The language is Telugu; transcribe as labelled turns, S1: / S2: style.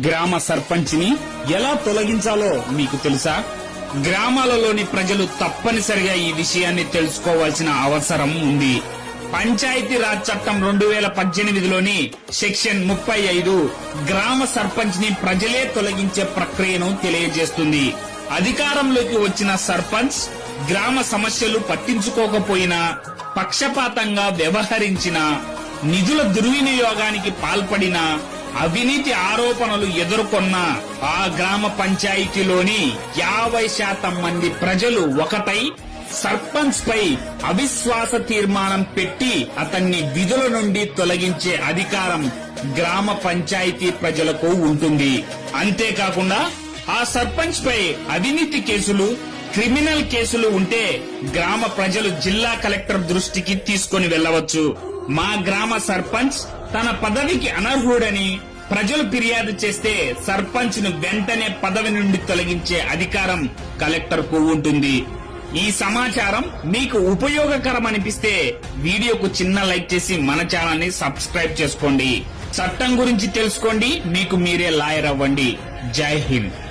S1: గ్రామ సర్పంచ్ని ఎలా తొలగించాలో మీకు తెలుసా? గ్రామాలలోని ప్రజలు తప్పనిసరిగా ఈ విషయాన్ని తెలుసుకోవాల్సిన అవసరం ఉంది. పంచాయతీ రాజ్ చట్టం రెండు వేల పద్దెనిమిదిలోని సెక్షన్ ముప్పై ఐదు గ్రామ సర్పంచ్ని ప్రజలే తొలగించే ప్రక్రియను తెలియజేస్తుంది. అధికారంలోకి వచ్చిన సర్పంచ్ గ్రామ సమస్యలు పట్టించుకోకపోయినా పక్షపాతంగా వ్యవహరించిన నిధుల దుర్వినియోగానికి పాల్పడిన అవినీతి ఆరోపణలు ఎదుర్కొన్న ఆ గ్రామ పంచాయతీలోని యాభై శాతం మంది ప్రజలు ఒకటై సర్పంచ్ పై అవిశ్వాస తీర్మానం పెట్టి అతన్ని విధుల నుండి తొలగించే అధికారం గ్రామ పంచాయతీ ప్రజలకు ఉంటుంది. అంతేకాకుండా ఆ సర్పంచ్ పై అవినీతి కేసులు క్రిమినల్ కేసులు ఉంటే గ్రామ ప్రజలు జిల్లా కలెక్టర్ దృష్టికి తీసుకొని వెళ్ళవచ్చు. మా గ్రామ సర్పంచ్ తన పదవికి అనర్హుడని ప్రజలు ఫిర్యాదు చేస్తే సర్పంచ్ను వెంటనే పదవి నుండి తొలగించే అధికారం కలెక్టర్కు ఉంటుంది. ఈ సమాచారం మీకు ఉపయోగకరం అనిపిస్తే వీడియోకు చిన్న లైక్ చేసి మన ఛానల్ని సబ్స్క్రైబ్ చేసుకోండి. చట్టం గురించి తెలుసుకోండి మీకు మీరే లాయర్ అవ్వండి. జై హింద్.